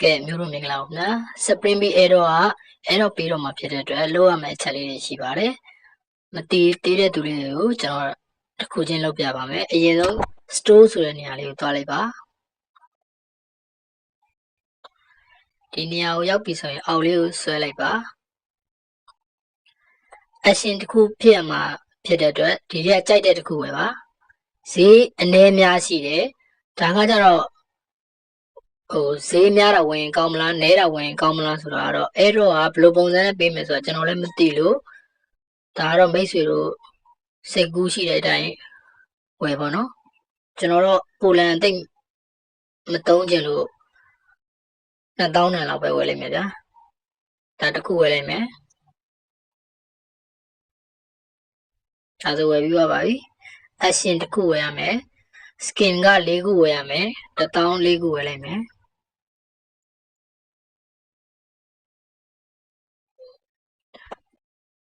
ကဲမျိုးတို့မင်္ဂလာပါခင်ဗျာ Spring Bee Air တော့က Air တော့ပေးတော့မှာဖြစ်တဲ့အတွက်လိုရမယ့်အချက်လေးတွေရှိပါတယ်မတီးသေးတဲ့သူလေးတွေကိုကျွန်တော်တစ်ခုချင်းလုပ်ပြပါမယ်အရင်ဆုံး store ဆိုတဲ့နေရာလေးကိုတွားလိုက်ပါဒီနေရာကိုရောက်ပြီဆိုရင်အောက်လေးကိုဆွဲလိုက်ပါအရှင်တစ်ခုဖြစ်ရမှာဖြစ်တဲ့အတွက်ဒီထဲကကြိုက်တဲ့တစ်ခုပဲပါဈေးအနည်းများရှိတယ်ဒါကကြတော့ ဟိုဈေးများတာဝင်ကောင်းမလားနဲတာဝင်ကောင်းမလားဆိုတော့ကတော့အဲ့တော့ကဘယ်လိုပုံစံနဲ့ပေးမယ်ဆိုတော့ကျွန်တော်လည်းမသိလို့ဒါကတော့မိတ်ဆွေတို့စိတ်ကူးရှိတဲ့အတိုင်းဝယ်ပါနော်ကျွန်တော်တော့ပိုလန်အသိပ်မတုံးချင်လို့2000တန်လောက်ပဲဝယ်လိုက်မယ်ဗျာဒါတစ်ခုဝယ်လိုက်မယ်ဒါဆိုဝယ်ပြီးသွားပါပြီအရှင်တစ်ခုဝယ်ရမယ် skin က၄ခုဝယ်ရမယ်1000၄ခုဝယ်လိုက်မယ်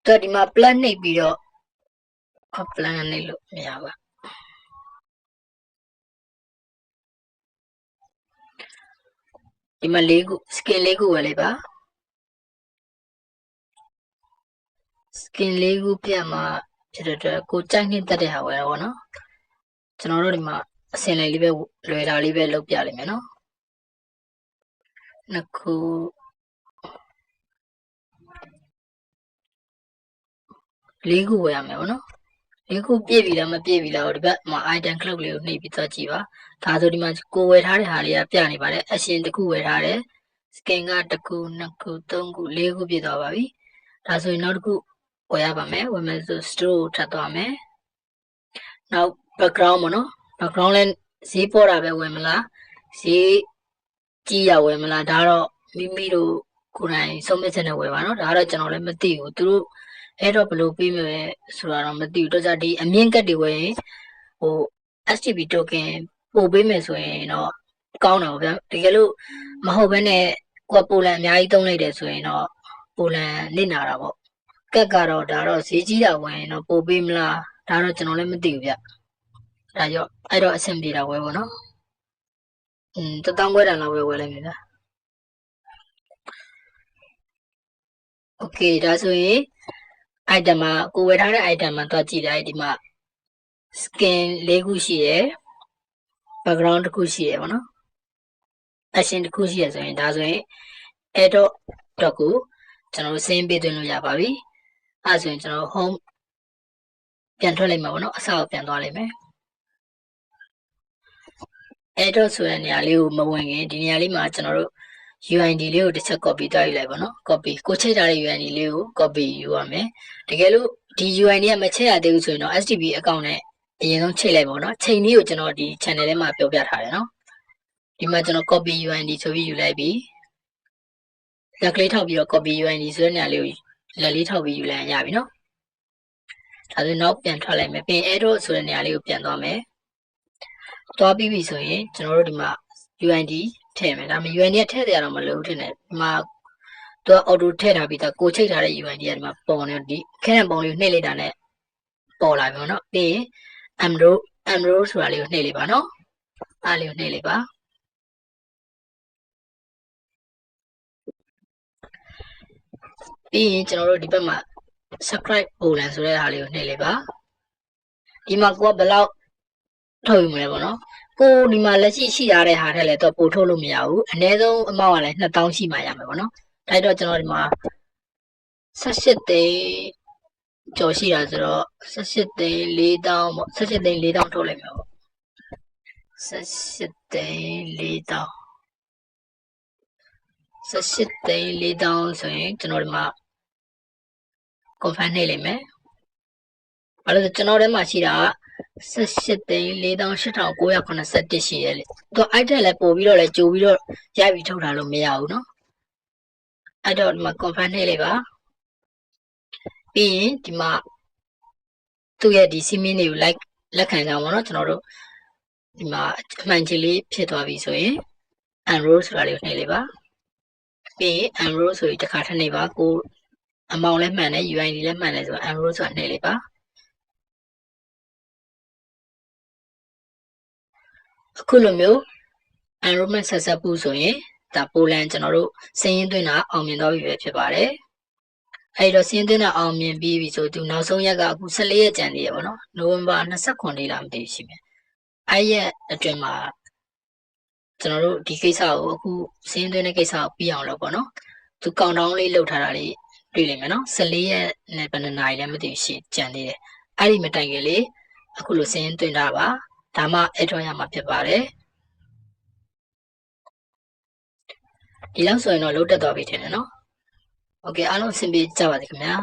တော့ဒီမှာ plan နှိပ်ပြီးတော့အ plan နှိပ်လို့မရပါဒီမှာ၄ခု skin ၄ခုဝယ်လိုက်ပါ skin ၄ခုပြတ်မှာဖြစ်တဲ့အတွက်ကိုကြိုက်နှစ်သက်တဲ့ဟာဝယ်တော့ဗောနော်ကျွန်တော်တို့ဒီမှာအစင်လေးလေးပဲလွယ်တာလေးပဲလုပ်ပြလိမ့်မယ်နော်နှစ်ခု လေးခုဝယ်ရမယ်ဗောနော်လေးခုပြည့်ပြီလားမပြည့်ပြီလားဟိုဒီဘက်မှာ item clock လေးကိုနှိပ်ပြီးသွားကြည့်ပါဒါဆိုဒီမှာကိုဝယ်ထားတဲ့ဟာလေးကပြနေပါတယ်အရှင်တစ်ခုဝယ်ထားတယ် skin ကတစ်ခုနှစ်ခုသုံးခုလေးခုပြည့်သွားပါပြီဒါဆိုရင်နောက်တစ်ခုဝယ်ရပါမယ်ဝယ်မယ်ဆို store ကိုထပ်သွားမယ်နောက် background ပေါ့နော် background လဲဈေးပေါ်တာပဲဝယ်မလားဈေးကြီးရဝယ်မလားဒါတော့မိမိတို့ကိုယ်တိုင်ဆုံးဖြတ်ချက်နဲ့ဝယ်ပါနော်ဒါကတော့ကျွန်တော်လည်းမသိဘူးသူတို့ အဲ့တော့ဘယ်လိုပေးမယ်ဆိုတာတော့မသိဘူးတော့ကြဒီအမြင့်ကတ်တွေဝယ်ရင်ဟို STB token ပို့ပေးမယ်ဆိုရင်တော့ကောင်းတာဗျာတကယ်လို့မဟုတ်ဘဲနဲ့ကိုယ်ကပိုလန်အများကြီးသုံးလိုက်တယ်ဆိုရင်တော့ပိုလန်နစ်နာတာပေါ့ကက်ကတော့ဒါတော့ဈေးကြီးတာဝင်ရင်တော့ပို့ပေးမလားဒါတော့ကျွန်တော်လည်းမသိဘူးဗျဒါကြောင့်အဲ့တော့အဆင်ပြေတာဝယ်ပေါ့နော်อืมတတောင်းခွဲတန်လောက်ပဲဝယ်လိုက်မယ်ဗျာโอเคဒါဆိုရင် item မှာကိုဝယ်ထားတဲ့ item မှာတွားကြည့်လိုက်ဒီမှာ skin ၄ခုရှိရယ် background တစ်ခုရှိရယ်ပေါ့နော် action တစ်ခုရှိရယ်ဆိုရင်ဒါဆိုရင် add dot dot ကိုကျွန်တော်တို့စင်းပေးသွင်းလို့ရပါပြီအဲဆိုရင်ကျွန်တော် home ပြန်ထွက်လိုက်မှာပေါ့နော်အစကိုပြန်သွားလိုက်မယ် add dot ဆိုတဲ့နေရာလေးကိုမဝင်ခင်ဒီနေရာလေးမှာကျွန်တော်တို့ UID လေးကိုတစ်ချက် copy တွားယူလိုက်ပါတော့ copy ကိုချိန်ထားတဲ့ UID လေးကို copy ယူရမယ်တကယ်လို့ဒီ UID ကမချိန်ရသေးဘူးဆိုရင်တော့ STB account နဲ့အရင်ဆုံးချိန်လိုက်ပါတော့ချိန်လေးကိုကျွန်တော်ဒီ channel ထဲမှာပြောပြထားတယ်နော်ဒီမှာကျွန်တော် copy UID ဆိုပြီးယူလိုက်ပြီလက်ကလေးထောက်ပြီးတော့ copy UID ဆိုတဲ့နေရာလေးကိုလက်လေးထောက်ပြီးယူလိုက်ရပြီနော်ဒါဆိုနောက်ပြန်ထွက်လိုက်မယ်ပြင် arrow ဆိုတဲ့နေရာလေးကိုပြန်သွားမယ်သွားပြီးပြီဆိုရင်ကျွန်တော်တို့ဒီမှာ UID ထည့်မယ်ဒါပေမဲ့ UID ကထည့်တယ်ရတော့မလို့ထင်တယ်ဒီမှာသူက auto ထည့်ထားပြီးသားကိုချိန်ထားတဲ့ UID ကဒီမှာပေါ်နေဒီခဲနံပုံလေးကိုနှိပ်လိုက်တာနဲ့ပေါ်လာပြီပေါ့နော်ပြီးရင် amro amro ဆိုတာလေးကိုနှိပ်လိုက်ပါနော်အားလေးကိုနှိပ်လိုက်ပါပြီးရင်ကျွန်တော်တို့ဒီဘက်မှာ subscribe ပုံလန်ဆိုတဲ့ဟာလေးကိုနှိပ်လိုက်ပါဒီမှာကိုကဘယ်လောက်ထုတ်ယူမလဲပေါ့နော် ကိုဒီမှာလက်ရှိရှိရတဲ့ဟာထက်လည်းတော့ပို့ထုတ်လို့မရဘူးအနည်းဆုံးအမောက်ကလည်း2000ရှိမှရမယ်ပေါ့နော်ဒါတော့ကျွန်တော်ဒီမှာ18သိန်းကျော်ရှိတာဆိုတော့18သိန်း4000ပေါ့18သိန်း4000ထုတ်လိုက်မယ်ပေါ့18သိန်း4000 18သိန်း4000ဆိုရင်ကျွန်တော်ဒီမှာ confirm နှိပ်လိုက်မယ်ဘာလို့လဲကျွန်တော်ထဲမှာရှိတာက 18သိန်း48,981ရှိရဲလေသူ item လည်းပို့ပြီးတော့လည်းကြိုပြီးတော့ရိုက်ပြီးထုတ်တာလို့မရဘူးเนาะအဲ့တော့ဒီမှာ confirm နှိပ်လိုက်ပါပြီးရင်ဒီမှာသူ့ရဲ့ဒီ simin တွေကို like လက်ခံကြအောင်ပေါ့เนาะကျွန်တော်တို့ဒီမှာအမှန်ကြီးလေးဖြစ်သွားပြီဆိုရင် enroll ဆိုတာလေးကိုနှိပ်လိုက်ပါပြီးရင် enroll ဆိုပြီးတစ်ခါထပ်နှိပ်ပါကိုအမောင်လည်းမှန်တယ် UID လည်းမှန်တယ်ဆိုတော့ enroll ဆိုတာနှိပ်လိုက်ပါ အခုလိုမျိုး enrollment successful ဆိုရင်ဒါပိုလန်ကျွန်တော်တို့စည်ရင်းသွင်းတာအောင်မြင်တော့ပြီပဲဖြစ်ပါတယ်အဲ့တော့စည်ရင်းသွင်းတာအောင်မြင်ပြီးပြီဆိုသူနောက်ဆုံးရက်ကအခု14ရက်ကြံသေးရပါတော့နိုဝင်ဘာ29လေးလားမသိဘူးရှိမယ်အဲ့ရက်အတွင်းမှာကျွန်တော်တို့ဒီကိစ္စကိုအခုစည်ရင်းသွင်းတဲ့ကိစ္စကိုပြီးအောင်လုပ်ပေါ့နော်သူကောင်တောင်းလေးလုပ်ထားတာလေးတွေ့လိမ့်မယ်နော်14ရက်နဲ့ဘယ်နှစ်နာရီလဲမသိဘူးရှိကြံသေးတယ်အဲ့ဒီမတိုင်ခင်လေးအခုလိုစည်ရင်းသွင်းတာပါ ဒါမှအဲ့ထွန်းရမှာဖြစ်ပါတယ်ဒီလောက်ဆိုရင်တော့လုတ်တက်သွားပြီထင်တယ်နော်โอเคအားလုံးအဆင်ပြေကြပါစေခင်ဗျာ